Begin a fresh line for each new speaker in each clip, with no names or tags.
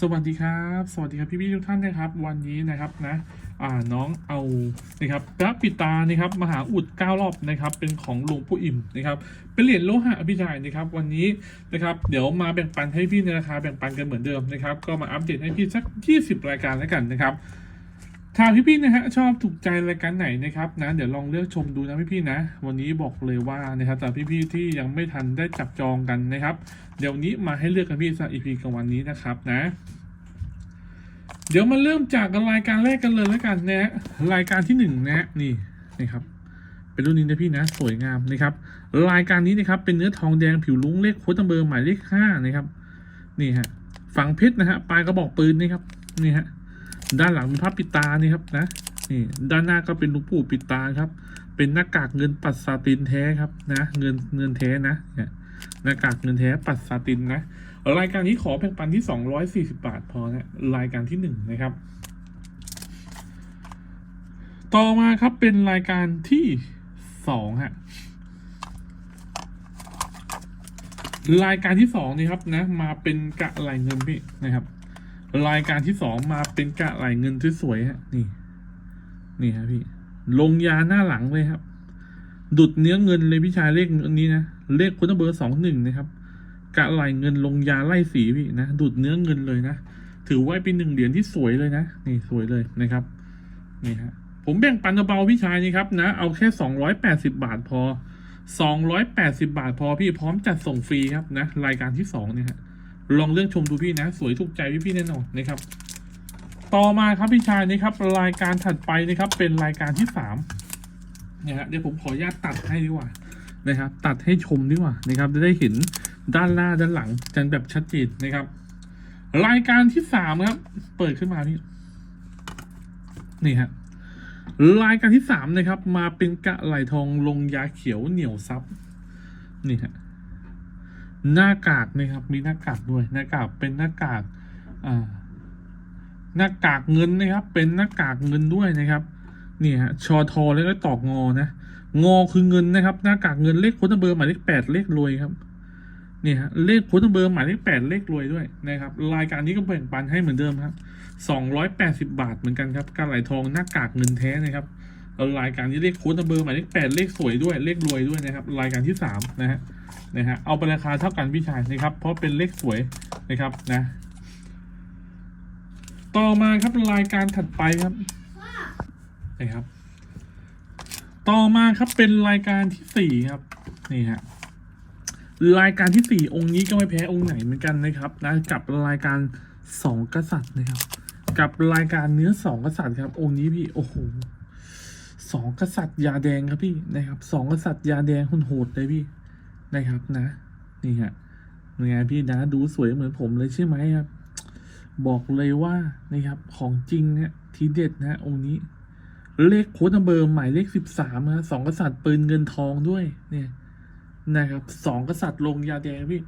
สวัสดีครับ สวัสดีครับพี่พี่ๆทุกท่านนะครับ วันนี้นะครับนะอ่าน้องเอานะครับพระปิตานะครับมหาอุดเก้ารอบนะครับ เป็นของหลวงปู่อิ่มนะครับ เป็นเหรียญโลหะอภิชายนะครับ วันนี้นะครับ เดี๋ยวมาแบ่งปันให้พี่ในราคาแบ่งปันกันเหมือนเดิมนะครับ ก็มาอัปเดตให้พี่สัก 20 รายการแล้วกันนะครับ ถ้าพี่ๆนะฮะชอบถูกใจรายการไหนนะครับนะเดี๋ยวลองเลือกชมดูนะพี่ๆนะ วันนี้บอกเลยว่านะครับแต่พี่ๆที่ยังไม่ทันได้จับจองกันนะครับ เดี๋ยวนี้มาให้เลือกกันพี่สักอีพีกับวันนี้นะครับนะ เดี๋ยวมาเริ่มจากรายการแรกกันเลยแล้วกันนะฮะรายการที่หนึ่งนะฮะนี่นะครับ เป็นรุ่นนี้นะพี่นะ สวยงามนะครับ รายการนี้นะครับเป็นเนื้อทองแดงผิวลุ้งเลขโค้ดเบอร์หมายเลขห้านะครับ นี่ฮะฝังเพชรนะฮะปลายกระบอกปืนนี่ครับนี่ฮะ ด้านหลังมีภาพปิดตานี่ครับนะนี่ด้านหน้าก็เป็นลูกปู่ปิดตาครับ เป็นหน้ากากเงินปัดซาตินแท้ครับนะเงินเงินแท้นะเนี่ยหน้ากากเงินแท้ปัดซาตินนะรายการนี้ขอแบ่งปันที่สองร้อยสี่สิบาทพอนะรายการที่หนึ่งนะครับ ต่อมาครับเป็นรายการที่สองฮะรายการที่สองนี่ครับนะมาเป็นกะไหลเงินพี่นะครับ รายการที่สองมาเป็นกะไหลเงินสวยๆฮะ นี่ นี่ครับพี่ ลงยาหน้าหลังเลยครับ ดุดเนื้อเงินเลยพี่ชายเลขอันนี้นะ เลขคุณเบอร์สองหนึ่งนะครับกะไหลเงินลงยาไล่สีพี่นะ ดุดเนื้อเงินเลยนะ ถือว่าเป็นหนึ่งเหรียญที่สวยเลยนะ นี่สวยเลยนะครับ นี่ฮะ ผมแบ่งปันเบาๆพี่ชายนี่ครับนะ เอาแค่สองร้อยแปดสิบาทพอสองร้อยแปดสิบาทพอพี่พร้อมจัดส่งฟรีครับนะ รายการที่สองเนี่ยฮะ ลองเลือกชมดูพี่นะ สวยถูกใจพี่พี่แน่นอนนะครับ ต่อมาครับพี่ชายนะครับ รายการถัดไปนะครับ เป็นรายการที่สามเนี่ยฮะเดี๋ยวผมขออนุญาตตัดให้ดีกว่านะครับ ตัดให้ชมดีกว่านะครับ จะได้เห็นด้านหน้าด้านหลังกันแบบชัดเจนนะครับ รายการที่สามครับ เปิดขึ้นมาพี่นี่ฮะรายการที่สามนะครับ มาเป็นกะไหลทองลงยาเขียวเหนียวซับนี่ฮะ หน้ากากนะครับ มีหน้ากากด้วยหน้ากากเป็นหน้ากากอ่าหน้ากากเงินนะครับ เป็นหน้ากากเงินด้วยนะครับนี่ฮะชอทอแล้วก็ตอกงอนะงอคือเงินนะครับ หน้ากากเงินเลขโค้ดเบอร์หมายเลขแปดเลขรวยครับนี่ฮะเลขโค้ดเบอร์หมายเลขแปดเลขรวยด้วยนะครับ รายการนี้ก็แบ่งปันให้เหมือนเดิมครับสองร้อยแปดสิบาทเหมือนกันครับการไหลทองหน้ากากเงินแท้นะครับ รายการนี้เลขโค้ดเบอร์หมายเลขแปดเลขสวยด้วยเลขรวยด้วยนะครับ รายการที่สามนะฮะนะฮะเอาไปราคาเท่ากันพี่ชายนะครับ เพราะเป็นเลขสวยนะครับนะ ต่อมาครับรายการถัดไปครับนะครับ ต่อมาครับเป็นรายการที่สี่ครับนี่ฮะรายการที่สี่องค์นี้ก็ไม่แพ้องค์ไหนเหมือนกันนะครับนะกับรายการสองกษัตริย์นะครับ กับรายการเนื้อสองกษัตริย์ครับ องค์นี้พี่โอ้โห สองกษัตริย์ยาแดงครับพี่นะครับสองกษัตริย์ยาแดงหุ่นโหดเลยพี่นะครับนะนี่ฮะยังไงพี่นะดูสวยเหมือนผมเลยใช่ไหมครับ บอกเลยว่านะครับของจริงเนี่ยทีเด็ดนะองค์นี้ เลขโค้ดเบอร์หมายเลขสิบสามนะสองกษัตริย์ปืนเงินทองด้วยเนี่ยนะครับสองกษัตริย์ลงยาแดงพี่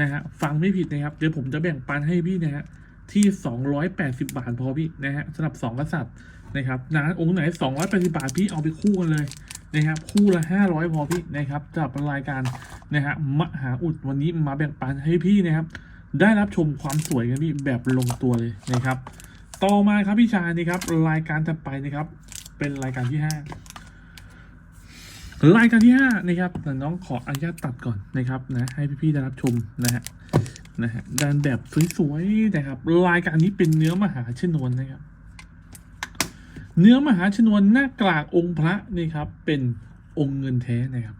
นะฮะฟังไม่ผิดนะครับเดี๋ยวผมจะแบ่งปันให้พี่นะฮะที่สองร้อยแปดสิบาทพอพี่นะฮะสำหรับสองกษัตริย์ นะครับนะองค์ไหนสองร้อยแปดสิบาทพี่เอาไปคู่กันเลยนะครับคู่ละห้าร้อยพอพี่นะครับสำหรับรายการนะฮะมหาอุดวันนี้มาแบ่งปันให้พี่นะครับ ได้รับชมความสวยกันพี่แบบลงตัวเลยนะครับ ต่อมาครับพี่ชายนะครับรายการถัดไปนะครับ เป็นรายการที่ห้ารายการที่ห้านะครับแต่น้องขออนุญาตตัดก่อนนะครับนะให้พี่ๆได้รับชมนะฮะนะฮะด้านแบบสวยๆนะครับรายการนี้เป็นเนื้อมหาชนวนนะครับ เนื้อมหาชนวนหน้ากลากองค์พระนี่ครับ เป็นองค์เงินแท้นะครับ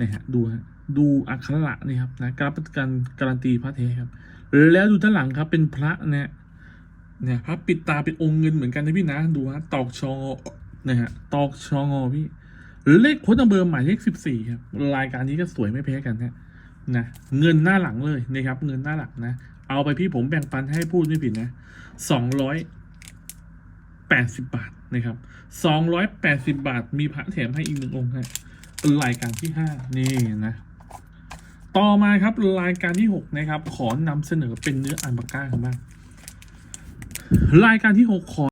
นะฮะดูฮะดูอักขระนี่ครับนะการประกันการันตีพระแท้ครับ แล้วดูด้านหลังครับเป็นพระเนี่ยเนี่ยพระปิดตาเป็นองค์เงินเหมือนกันนะพี่นะดูฮะตอกชองนะฮะตอกชองอพี่เลขโค้ดนัมเบอร์หมายเลขสิบสี่ครับรายการนี้ก็สวยไม่แพ้กันนะนะเงินหน้าหลังเลยนะครับ เงินหน้าหลังนะ เอาไปพี่ผมแบ่งปันให้พูดไม่ผิดนะสองร้อยแปดสิบบาท นะครับสองร้อยแปดสิบาท มีพระแถมให้อีกหนึ่งองค์ฮะรายการที่ห้านี่นะ ต่อมาครับรายการที่หกนะครับ ขอนำเสนอเป็นเนื้ออันบาก้ากันบ้างรายการที่หกขอ